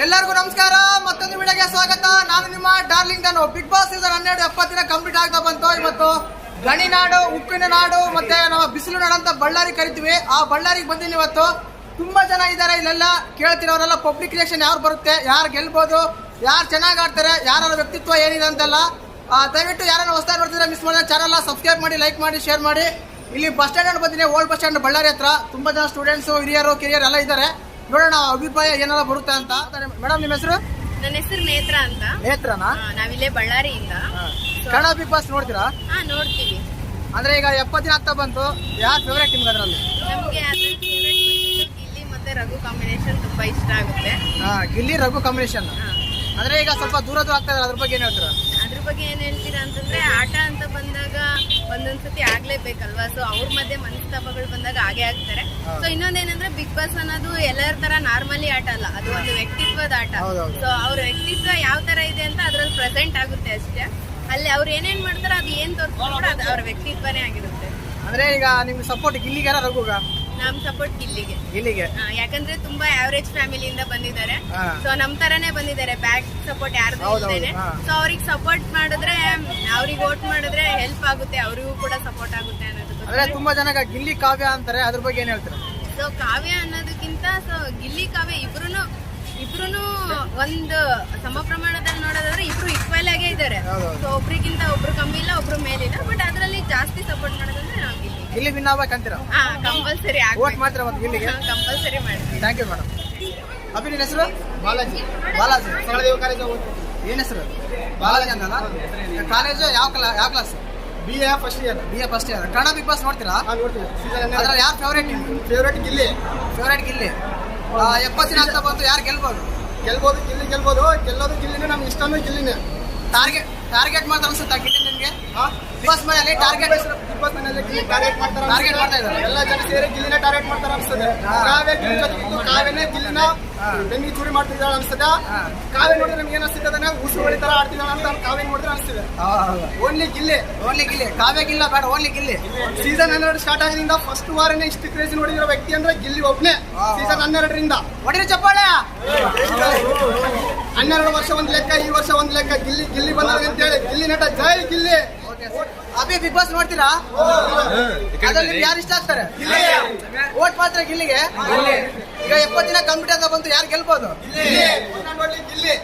ಎಲ್ಲರಿಗೂ ನಮಸ್ಕಾರ, ಮತ್ತೊಂದು ವಿಡಿಯೋಗೆ ಸ್ವಾಗತ. ನಾನು ನಿಮ್ಮ ಡಾರ್ಲಿಂಗ್ ನಾನು ಬಿಗ್ ಬಾಸ್ ಸೀಸನ್ ಹನ್ನೆರಡು ಎಪ್ಪತ್ತಿನ ಕಂಪ್ಲೀಟ್ ಆಗ್ತಾ ಬಂತು. ಇವತ್ತು ಗಣಿನಾಡು ಉಪ್ಪಿನ ನಾಡು, ಮತ್ತೆ ನಮ್ಮ ಬಿಸಿಲು ನಾಡು ಅಂತ ಬಳ್ಳಾರಿ ಕರಿತೀವಿ. ಆ ಬಳ್ಳಾರಿಗೆ ಬಂದಿನಿ ಇವತ್ತು. ತುಂಬಾ ಜನ ಇದ್ದಾರೆ ಇಲ್ಲೆಲ್ಲ. ಕೇಳ್ತಿರೋರೆಲ್ಲ ಪಬ್ಲಿಕ್ ರಿಯಾಕ್ಷನ್ ಯಾರು ಬರುತ್ತೆ, ಯಾರು ಗೆಲ್ಬೋದು, ಯಾರು ಚೆನ್ನಾಗಿ ಆಡ್ತಾರೆ ಯಾರ ವ್ಯಕ್ತಿತ್ವ ಏನಿದೆ ಅಂತೆಲ್ಲ. ದಯವಿಟ್ಟು ಯಾರನ್ನ ಹೊಸದಾಗಿ ನೋಡ್ತಿದ್ರೆ ಮಿಸ್ ಮಾಡಿದ್ರೆ ಚಾನಲ್ ಸಬ್ಸ್ಕ್ರೈಬ್ ಮಾಡಿ ಲೈಕ್ ಮಾಡಿ ಶೇರ್ ಮಾಡಿ. ಇಲ್ಲಿ ಬಸ್ ಸ್ಟ್ಯಾಂಡ್ ಬಂದಿನಿ ಓಲ್ಡ್ ಬಸ್ ಸ್ಟ್ಯಾಂಡ್ ಬಳ್ಳಾರಿ ಹತ್ರ. ತುಂಬಾ ಜನ ಸ್ಟೂಡೆಂಟ್ಸ್ ಹಿರಿಯರು, ಕಿರಿಯರು ಎಲ್ಲ ಇದ್ದಾರೆ. ನೋಡೋಣ ಅಭಿಪ್ರಾಯ ಏನಾರ ಬರುತ್ತೆ ಅಂತ. ಮೇಡಮ್ ನಿಮ್ಮ ಹೆಸರು? ನನ್ನ ಹೆಸರು ನೇತ್ರ ಅಂತ. ನೇತ್ರನಾ? ಆ, ನಾವಿಲ್ಲೇ ಬಳ್ಳಾರಿಯಿಂದ. ಕನ್ನಡ ಬಿಗ್ ಬಾಸ್ ನೋಡ್ತೀರಾ? ಹಾ ನೋಡ್ತೀವಿ. ಅಂದ್ರೆ ಈಗ ಎಪ್ಪತ್ತು ದಿನ ಆಗ್ತಾ ಬಂತು. ಯಾರು ಫೇವ್ರೇಟ್ ನಿಮ್ಗೆ ಅದರಲ್ಲಿ? ನಮ್ಗೆ ಅದ್ರಲ್ಲಿ ಗಿಲ್ಲಿ ಮತ್ತೆ ರಘು ಕಾಂಬಿನೇಷನ್ ತುಂಬಾ ಇಷ್ಟ ಆಗುತ್ತೆ. ಗಿಲ್ಲಿ ರಘು ಕಾಂಬಿನೇಷನ್ ಹಾ. ಅಂದ್ರೆ ಈಗ ಸ್ವಲ್ಪ ದೂರ ದೂರ ಆಗ್ತಾ ಅದ್ರ ಬಗ್ಗೆ ಏನ್ ಹೇಳ್ತೀರಾ? ಅದ್ರ ಬಗ್ಗೆ ಏನ್ ಹೇಳ್ತೀರಾ ಅಂತಂದ್ರೆ ಆಟ ಅಂತ ಒಂದೊಂದ್ಸತಿ ಆಗ್ಲೇಬೇಕಲ್ವಾ? ಸೊ ಅವ್ರ ಮಧ್ಯೆ ಮನಸ್ತಾಪಗಳು ಬಂದಾಗ ಹಾಗೆ ಆಗ್ತಾರೆ. ಸೊ ಇನ್ನೊಂದೇನಂದ್ರೆ ಬಿಗ್ ಬಾಸ್ ಅನ್ನೋದು ಎಲ್ಲರ ತರ ನಾರ್ಮಲಿ ಆಟ ಅಲ್ಲ. ಅದು ಒಂದು ವ್ಯಕ್ತಿತ್ವದ ಆಟ. ಸೊ ಅವ್ರ ವ್ಯಕ್ತಿತ್ವ ಯಾವ ತರ ಇದೆ ಅಂತ ಅದ್ರಲ್ಲಿ ಪ್ರೆಸೆಂಟ್ ಆಗುತ್ತೆ ಅಷ್ಟೇ. ಅಲ್ಲಿ ಅವ್ರು ಏನೇನ್ ಮಾಡ್ತಾರೋ ಅದು ಏನ್ ತೋರಿಸ್ಕೊಂಡ್ರೆ ಅದು ಅವ್ರ ವ್ಯಕ್ತಿತ್ವನೇ ಆಗಿರುತ್ತೆ. ಅಂದ್ರೆ ಈಗ ನಿಮ್ಗೆ ಸಪೋರ್ಟ್ ಇಲ್ಲಿಗಾರ ರಘುಗ ನಮ್ ಸಪೋರ್ಟ್ ಗಿಲ್ಲಿಗೆ ಇಲ್ಲಿಗೆ? ಆ, ಯಾಕಂದ್ರೆ ತುಂಬಾ ಆವರೇಜ್ ಫ್ಯಾಮಿಲಿಯಿಂದ ಬಂದಿದ್ದಾರೆ. ಹಾ. ಸೊ ನಮ್ ತರಾನೇ ಬಂದಿದ್ದಾರೆ. ಬ್ಯಾಕ್ ಸಪೋರ್ಟ್ ಯಾರ್ದು ಹೌದೌದು, ಇಲ್ದೇನೆ. ಹಾ. ಸೊ ಅವ್ರಿಗೆ ಸಪೋರ್ಟ್ ಮಾಡಿದ್ರೆ ಅವ್ರಿಗೆ ವೋಟ್ ಮಾಡಿದ್ರೆ ಹೆಲ್ಪ್ ಆಗುತ್ತೆ. ಅವ್ರಿಗೂ ಕೂಡ ಸಪೋರ್ಟ್ ಆಗುತ್ತೆ ಅಂದ್ರೆ ಅನ್ನೋದಕ್ಕೋಸ್ಕರ ತುಂಬಾ ಜನ ಗಿಲ್ಲಿ ಕಾವ್ಯ ಅಂತಾರೆ. ಅದ್ರ ಬಗ್ಗೆ ಏನ್ ಹೇಳ್ತಾರೆ? ಸೊ ಕಾವ್ಯ ಅನ್ನೋದಕ್ಕಿಂತ ಸೊ ಗಿಲ್ಲಿ ಕಾವ್ಯ ಇಬ್ರು ಇಬ್ರು ಒಂದು ಸಮ ಪ್ರಮಾಣದಲ್ಲಿ ನೋಡೋದಾದ್ರೆ ಇಬ್ರು ಈಕ್ವಲ್ ಆಗೇ ಇದ್ದಾರೆ. ಸೊ ಒಬ್ರಿಗಿಂತ ಒಬ್ರು ಕಮ್ಮಿ ಇಲ್ಲ ಒಬ್ರು ಮೇಲಿಲ್ಲ. ಬಟ್ ಅದ್ರಲ್ಲಿ ಜಾಸ್ತಿ ಸಪೋರ್ಟ್ ಮಾಡೋದಂದ್ರೆ ಗಿಲ್ಲಿ ವಿನ್ ಆಗ್ಬೇಕಂತೀರ ಹಾ ಕಂಪಲ್ಸರಿ ಓಟ್ ಮಾತ್ರ ಮತ್ತೆ ಗಿಲ್ಲಿಗೆ ಕಂಪಲ್ಸರಿ ಮಾಡಿ ಥ್ಯಾಂಕ್ ಯು ಮೇಡಮ್ ಅಭಿ ನಿನ್ನ ಹೆಸರು? ಬಾಲಾಜಿ. ಬಾಲಾಜಿ. ಸರಳದೇವ ಕಾಲೇಜ್ ಏನ ಹೆಸರು? ಬಾಲಾಜಿ ಅಂತಲ್ಲ ಕಾಲೇಜು ಯಾವ ಕ್ಲಾ ಯಾವ class B A first year B A first year Kannada big boss ನೋಡ್ತೀರಾ? ನೋಡ್ತೀವಿ. ಅದ್ರಲ್ಲಿ ಯಾರು favourite favourite Gilli favourite Gilli ಎಪ್ಪತ್ತು ದಿನ ಅಂತ ಬಂತು ಯಾರು ಗೆಲ್ಬೋದು? ಗೆಲ್ಬೋದು ಗಿಲ್ಲಿ ಗೆಲ್ಬೋದು. ಗೆಲ್ಲೋದು ಗಿಲ್ಲಿನೇ ನಮ್ಗೆ ಇಷ್ಟನೂ ಗಿಲ್ಲಿನೇ. ಟಾರ್ಗೆಟ್ ಟಾರ್ಗೆಟ್ ಮಾಡ್ತಾ ಅನ್ಸುತ್ತೆ ಗಿಲ್ಲಿ ನಿಮಗೆ? ಬಿಗ್ ಬಾಸ್ ಮನೆಯಲ್ಲಿ ಟಾರ್ಗೆಟ್ ಇಪ್ಪತ್ತು ಮನೆಯಲ್ಲಿ ಗಿಲ್ಲಿ ಟಾರ್ಗೆಟ್ ಮಾಡ್ತಾರೆ ಟಾರ್ಗೆಟ್ ಮಾಡ್ತಾ ಇದ್ದಾರೆ. ಎಲ್ಲ ಜನ ಸೇರಿ ಗಿಲ್ಲಿನ ಟಾರ್ಗೆಟ್ ಮಾಡ್ತಾರೆ ಅನ್ಸ್ತದೆ ಕಾವೇ ಕಾವ್ಯ ಗಿಲ್ಲಿ ಜೊತೆಗಿದ್ದು ಕಾವ್ಯನೇ ಗಿಲ್ಲಿನ. ಬೆನ್ನಿಗೆ ಚೂರಿ ಮಾಡ್ತಿದ್ದಾಳೆ ಅನ್ಸುತ್ತೆ? ಹಾ. ಕಾವ್ಯ ನೋಡಿದ್ರೆ ನಮ್ಗೆ ಏನು ಅನ್ಸ್ತದೆ ಅಂದ್ರೆ ಉಸು ಹೊಳಿತರ ಆಡ್ತಿದ್ದಾಳೆ ಅಂತ ಕಾವೇ ನೋಡಿದ್ರೆ ಅನ್ಸುತ್ತೆ. ಓನ್ಲಿ ಗಿಲ್ಲಿ. ಓನ್ಲಿ ಗಿಲ್ಲಿ. ಕಾವ್ಯ ಗಿಲ್ಲ ಬೇಡ ಓನ್ಲಿ ಗಿಲ್ಲಿ. ಸೀಸನ್ ಹನ್ನೆರಡು ಸ್ಟಾರ್ಟ್ ಆಗಿದಿಂದ ಫಸ್ಟ್ ವಾರನೇ ಇಷ್ಟು ಕ್ರೇಜ್ ನೋಡಿದಿರೋ ವ್ಯಕ್ತಿ ಅಂದ್ರೆ ಗಿಲ್ಲಿ ಒಬ್ನೇ. ಸೀಸನ್ ಹನ್ನೆರಡರಿಂದ. ಹೊಡಿರಿ ಚಪ್ಪಾಳೆ. ಹನ್ನೆರಡು ವರ್ಷ ಒಂದ್ ಲೆಕ್ಕ ಈ ವರ್ಷ ಒಂದ್ ಲೆಕ್ಕ. ಗಿಲ್ಲಿ ಗಿಲ್ಲಿ ಬಂದಾಗ ಅಂತ ಹೇಳಿ. ಗಿಲ್ಲಿ ನಟ ಜೈ ಗಿಲ್ಲಿ. ಅಭಿ ಬಿಗ್ ಬಾಸ್ ನೋಡ್ತೀರಾ? ಅದ್ರಲ್ಲಿ ಯಾರು ಇಷ್ಟ ಆಗ್ತಾರೆ? ಓಟ್ ಮಾತ್ರ ಗಿಲ್ಲಿಗೆ? ಈಗ ಎಪ್ಪತ್ತು ದಿನ ಕಂಪ್ಯೂಟರ್ ಬಂತು ಯಾರು ಗೆಲ್ಬೋದು? ಗಿಲ್ಲಿ.